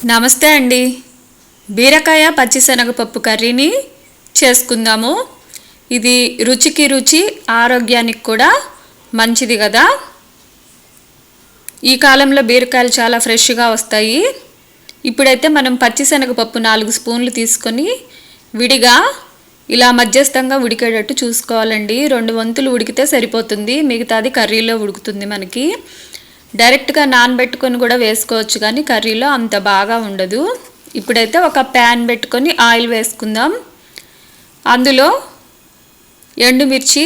నమస్తే అండి. బీరకాయ పచ్చిశనగపప్పు కర్రీని చేసుకుందాము. ఇది రుచికి రుచి ఆరోగ్యానికి కూడా మంచిది కదా. ఈ కాలంలో బీరకాయలు చాలా ఫ్రెష్గా వస్తాయి. ఇప్పుడైతే మనం పచ్చిశనగపప్పు నాలుగు స్పూన్లు తీసుకొని విడిగా ఇలా మధ్యస్థంగా ఉడికేటట్టు చూసుకోవాలండి. రెండు వంతులు ఉడికితే సరిపోతుంది. మిగతాది కర్రీలో ఉడుకుతుంది మనకి. డైరెక్ట్గా నానబెట్టుకొని కూడా వేసుకోవచ్చు కానీ కర్రీలో అంత బాగా ఉండదు. ఇప్పుడైతే ఒక ప్యాన్ పెట్టుకొని ఆయిల్ వేసుకుందాం. అందులో ఎండుమిర్చి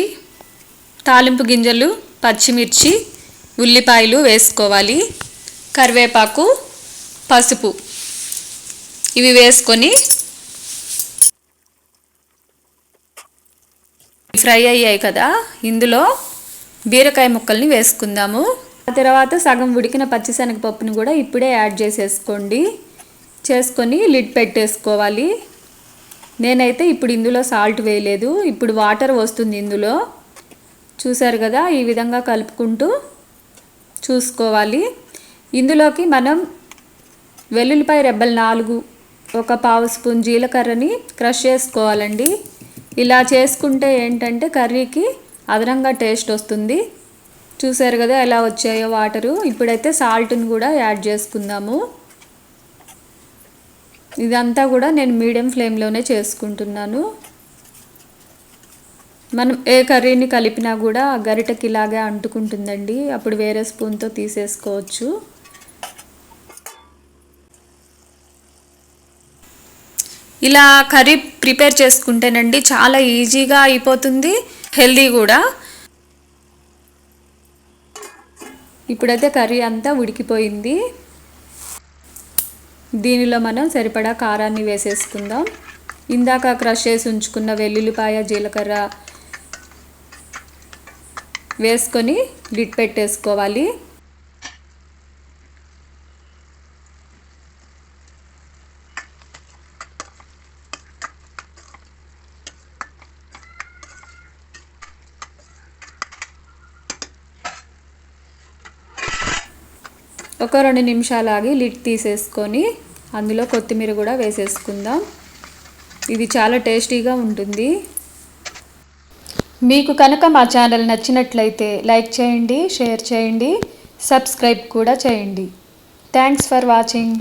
తాలింపు గింజలు పచ్చిమిర్చి ఉల్లిపాయలు వేసుకోవాలి. కరివేపాకు పసుపు ఇవి వేసుకొని ఫ్రై అయ్యాయి కదా. ఇందులో బీరకాయ ముక్కల్ని వేసుకుందాము. ఆ తర్వాత సగం ఉడికిన పచ్చిశనగపప్పుని కూడా ఇప్పుడే యాడ్ చేసేసుకోండి. చేసుకొని లిడ్ పెట్టేసుకోవాలి. నేనైతే ఇప్పుడు ఇందులో సాల్ట్ వేయలేదు. ఇప్పుడు వాటర్ వస్తుంది ఇందులో. చూసారు కదా ఈ విధంగా కలుపుకుంటూ చూసుకోవాలి. ఇందులోకి మనం వెల్లుల్లిపాయ రెబ్బలు నాలుగు ఒక పావు స్పూన్ జీలకర్రని క్రష్ చేసుకోవాలండి. ఇలా చేసుకుంటే ఏంటంటే కర్రీకి అదనంగా టేస్ట్ వస్తుంది. చూసారు కదా ఎలా వచ్చాయో వాటరు. ఇప్పుడైతే సాల్ట్ని కూడా యాడ్ చేసుకుందాము. ఇదంతా కూడా నేను మీడియం ఫ్లేమ్లోనే చేసుకుంటున్నాను. మనం ఏ కర్రీని కలిపినా కూడా గరిటకి ఇలాగే అంటుకుంటుందండి. అప్పుడు వేరే స్పూన్తో తీసేసుకోవచ్చు. ఇలా కర్రీ ప్రిపేర్ చేసుకుంటేనండి చాలా ఈజీగా అయిపోతుంది. హెల్దీ కూడా. ఇప్పుడైతే కర్రీ అంతా ఉడికిపోయింది. దీనిలో మనం సరిపడా కారాన్ని వేసేసుకుందాం. ఇందాక క్రష్ చేసి ఉంచుకున్న వెల్లుల్లిపాయ జీలకర్ర వేసుకొని లిడ్ పెట్టేసుకోవాలి. ఒక రెండు నిమిషాలు ఆగి లిడ్ తీసేసుకొని అందులో కొత్తిమీర కూడా వేసేసుకుందాం. ఇది చాలా టేస్టీగా ఉంటుంది. మీకు కనుక మా ఛానల్ నచ్చినట్లయితే లైక్ చేయండి షేర్ చేయండి సబ్స్క్రైబ్ కూడా చేయండి. Thanks for watching.